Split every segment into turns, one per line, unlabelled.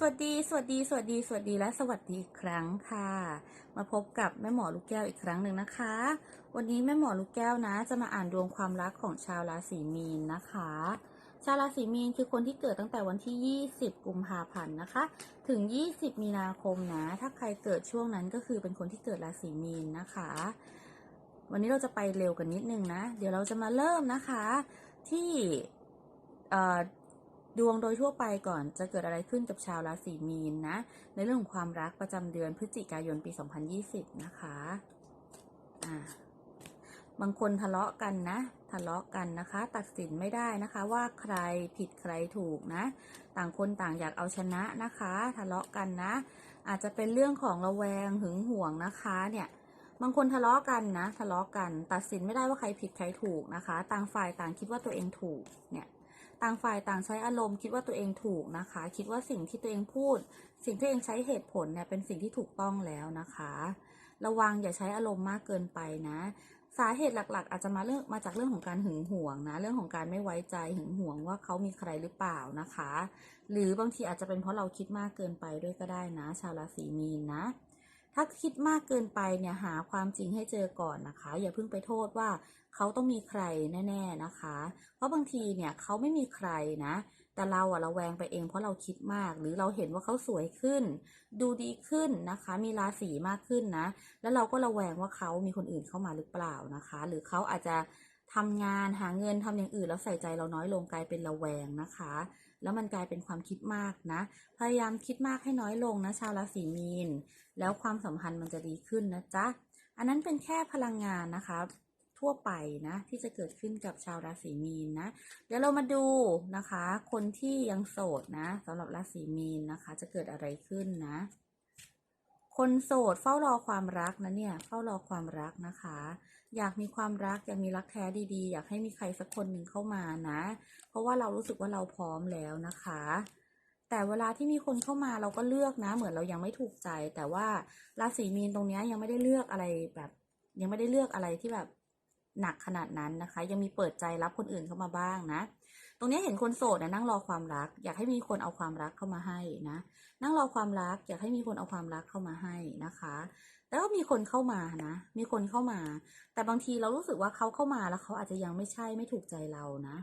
สวัสดี สวัสดี สวัสดี สวัสดี และสวัสดีอีกครั้งค่ะ มาพบกับแม่หมอลูกแก้วอีกครั้งหนึ่งนะคะ วันนี้แม่หมอลูกแก้วนะ จะมาอ่านดวงความรักของชาวราศีมีนนะคะ ชาวราศีมีนคือคนที่เกิดตั้งแต่วันที่ 20 กุมภาพันธ์นะคะ ถึง 20 มีนาคมนะ ถ้าใครเกิดช่วงนั้นก็คือเป็นคนที่เกิดราศีมีนนะคะ วันนี้เราจะไปเร็วกันนิดนึงนะ เดี๋ยวเราจะมาเริ่มนะคะที่เอ่อ ดวงโดยทั่วไปก่อนจะเกิดอะไรขึ้นกับชาวราศีมีนนะ ในเรื่องของความรักประจำเดือนพฤศจิกายนปี 2020 นะคะอ่าบางคนทะเลาะกันนะ ทะเลาะกันนะคะ ตัดสินไม่ได้นะคะ ว่าใครผิดใครถูกนะ ต่างคนต่างอยากเอาชนะนะคะ ทะเลาะกันนะ อาจจะเป็นเรื่องของระแวงหึงหวงนะคะเนี่ยบางคนทะเลาะกันนะ ทะเลาะกัน ตัดสินไม่ได้ว่าใครผิดใครถูกนะคะ ต่างฝ่ายต่างคิดว่าตัวเองถูกเนี่ย ต่างฝ่ายต่างใช้อารมณ์คิดว่าตัวเองถูกนะคะ คิดว่าสิ่งที่ตัวเองพูด สิ่งที่ตัวเองใช้เหตุผลเนี่ยเป็นสิ่งที่ถูกต้องแล้วนะคะ ระวังอย่าใช้อารมณ์มากเกินไปนะ สาเหตุหลักๆ อาจจะมาเรื่องมาจากเรื่องของการหึงหวงนะ เรื่องของการไม่ไว้ใจหึงหวงว่าเขามีใครหรือเปล่านะคะ หรือบางทีอาจจะเป็นเพราะเราคิดมากเกินไปด้วยก็ได้นะ ชาวราศีมีนนะ ถ้าคิดมากเกินไปเนี่ยหาความจริงให้เจอก่อนนะคะ อย่าเพิ่งไปโทษว่าเขาต้องมีใครแน่ ๆนะคะ เพราะบางทีเนี่ยเขาไม่มีใครนะ แต่เราอะระแวงไปเองเพราะเราคิดมาก หรือเราเห็นว่าเขาสวยขึ้น ดูดีขึ้นนะคะ มีราศีมากขึ้นนะ แล้วเราก็ระแวงว่าเขามีคนอื่นเข้ามาหรือเปล่านะคะ หรือเขาอาจจะทำงานหาเงินทำอย่างอื่นแล้วใส่ใจเราน้อยลงกลายเป็นระแวงนะคะ แล้วมันกลายเป็นความคิดมากนะ พยายามคิดมากให้น้อยลงนะชาวราศีมีน แล้วความสัมพันธ์มันจะดีขึ้นนะจ๊ะ อันนั้นเป็นแค่พลังงานนะคะทั่วไปนะที่จะเกิดขึ้นกับชาวราศีมีนนะเดี๋ยวเรามาดูนะคะ คนที่ยังโสดนะสำหรับราศีมีนนะคะ จะเกิดอะไรขึ้นนะ คนโสดเฝ้ารอความรักนะเนี่ย เฝ้ารอความรักนะคะ อยากมีความรักอยากมีรักแท้ดีๆ อยากให้มีใครสักคนหนึ่งเข้ามานะ เพราะว่าเรารู้สึกว่าเราพร้อมแล้วนะคะ แต่เวลาที่มีคนเข้ามาเราก็เลือกนะ เหมือนเรายังไม่ถูกใจ แต่ว่าราศีมีนตรงนี้ยังไม่ได้เลือกอะไรแบบ ยังไม่ได้เลือกอะไรที่แบบหนักขนาดนั้นนะคะ ยังมีเปิดใจรับคนอื่นเข้ามาบ้างนะ ตรงนี้เห็นคนโสดนะนั่งรอความรัก อยากให้มีคนเอาความรักเข้ามาให้นะ นั่งรอความรัก อยากให้มีคนเอาความรักเข้ามาให้นะคะแล้วก็มีคนเข้ามานะ มีคนเข้ามา แต่บางทีเรารู้สึกว่าเขาเข้ามาแล้วเขาอาจจะยังไม่ใช่ไม่ถูกใจเรานะ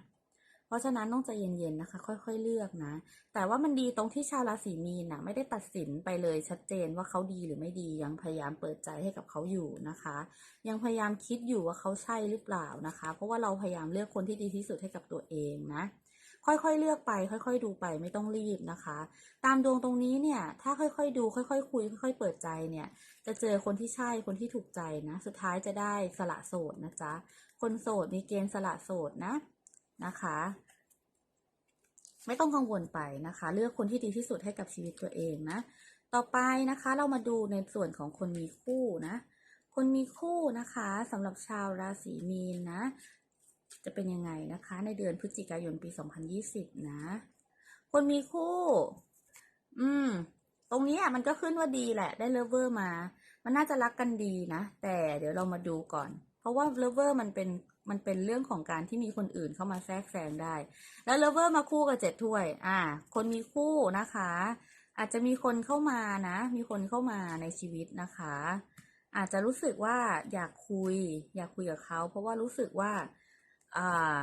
ราะฉะนั้นต้องใจเย็นๆนะคะ ค่อยๆเลือกนะ แต่ว่ามันดีตรงที่ชาวราศีมีนนะไม่ได้ตัดสินไปเลยชัดเจนว่าเขาดีหรือไม่ดียังพยายามเปิดใจให้กับเขาอยู่นะคะ ยังพยายามคิดอยู่ว่าเขาใช่หรือเปล่านะคะ เพราะว่าเราพยายามเลือกคนที่ดีที่สุดให้กับตัวเองนะค่อยๆ เลือกไป ค่อย ๆ ดูไปไม่ต้องรีบนะคะ ตามดวงตรงนี้เนี่ย ถ้าค่อยๆ ดู ค่อย ๆ คุย ค่อย ๆ เปิดใจเนี่ย จะเจอคนที่ใช่คนที่ถูกใจนะ สุดท้ายจะได้สละโสดนะจ๊ะ คนโสดมีเกณฑ์สละโสดนะนะคะ ไม่ต้องกังวลไปนะคะ เลือกคนที่ดีที่สุดให้กับชีวิตตัวเองนะ ต่อไปนะคะเรามาดูในส่วนของคนมีคู่นะ คนมีคู่นะคะสำหรับชาวราศีมีนนะ จะเป็นยังไงนะคะ ในเดือนพฤศจิกายนปี 2020 นะ คนมีคู่ อืม ตรงนี้อะมันก็ขึ้นว่าดีแหละ ได้เลเวอร์มา มันน่าจะรักกันดีนะ แต่เดี๋ยวเรามาดูก่อน เพราะว่าเลเวอร์มันเป็น มันเป็นเรื่องของการที่มีคนอื่นเข้ามาแทรกแซงได้ แล้วเลเวอร์มาคู่กับเจ็ดถ้วย อ่า คนมีคู่นะคะ อาจจะมีคนเข้ามานะ มีคนเข้ามาในชีวิตนะคะ อาจจะรู้สึกว่าอยากคุย อยากคุยกับเขา เพราะว่ารู้สึกว่า อ่า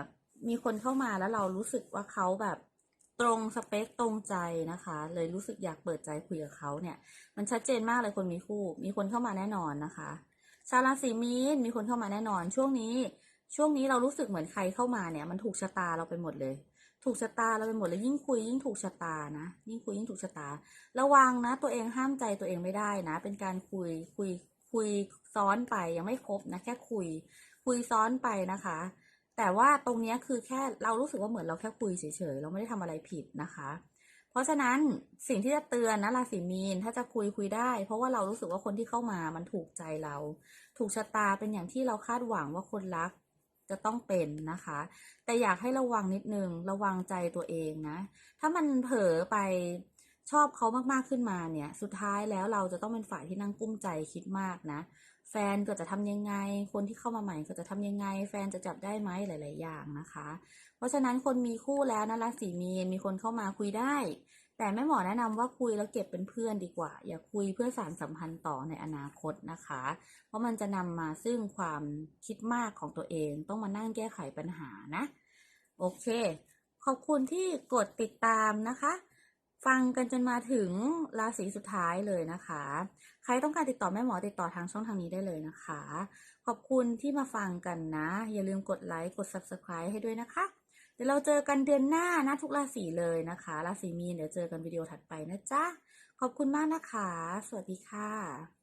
มีคนเข้ามาแล้วเรารู้สึกว่าเขาแบบตรงสเปคตรงใจนะคะ เลยรู้สึกอยากเปิดใจคุยกับเขาเนี่ย มันชัดเจนมากเลยคนมีคู่ มีคนเข้ามาแน่นอนนะคะ ชาวราศีมีนมีคนเข้ามาแน่นอนช่วงนี้ ช่วงนี้เรารู้สึกเหมือนใครเข้ามาเนี่ย มันถูกชะตาเราไปหมดเลย ถูกชะตาเราไปหมดเลย ยิ่งคุยยิ่งถูกชะตานะ ยิ่งคุยยิ่งถูกชะตา ระวังนะ ตัวเองห้ามใจตัวเองไม่ได้นะ เป็นการคุยคุยคุยซ้อนไปยังไม่ครบนะ แค่คุย คุยซ้อนไปนะคะ แต่ว่าตรงนี้คือแค่เรารู้สึกว่าเหมือนเราแค่คุยเฉยๆเราไม่ได้ทำอะไรผิดนะคะ เพราะฉะนั้นสิ่งที่จะเตือนนะราศีมีนถ้าจะคุยคุยได้ เพราะว่าเรารู้สึกว่าคนที่เข้ามามันถูกใจเรา ถูกชะตาเป็นอย่างที่เราคาดหวังว่าคนรัก จะต้องเป็นนะคะ แต่อยากให้ระวังนิดนึง ระวังใจตัวเองนะ ถ้ามันเผลอไปชอบเขามากๆขึ้นมาเนี่ย สุดท้ายแล้วเราจะต้องเป็นฝ่ายที่นั่งกุ้มใจคิดมากนะ แฟนก็จะทำยังไง คนที่เข้ามาใหม่ก็จะทำยังไง แฟนจะจับได้ไหมหลาย ๆ อย่างนะคะ เพราะฉะนั้นคนมีคู่แล้วนะราศีมีนมีคนเข้ามาคุยได้ แต่แม่หมอแนะนำว่าคุยแล้วเก็บเป็นเพื่อนดีกว่า อย่าคุยเพื่อสารสัมพันธ์ต่อในอนาคตนะคะ เพราะมันจะนำมาซึ่งความคิดมากของตัวเอง ต้องมานั่งแก้ไขปัญหานะ โอเค ขอบคุณที่กดติดตามนะคะ ฟังกันจนมาถึงราศีสุดท้ายเลยนะคะ ใครต้องการติดต่อแม่หมอติดต่อทางช่องทางนี้ได้เลยนะคะ ขอบคุณที่มาฟังกันนะ อย่าลืมกดไลค์กด subscribe ให้ด้วยนะคะ เดี๋ยวเราเจอกันเดือนหน้านะทุกราศีเลยนะคะ ราศีมีนเดี๋ยวเจอกันวิดีโอถัดไปนะจ๊ะ ขอบคุณมากนะคะ สวัสดีค่ะ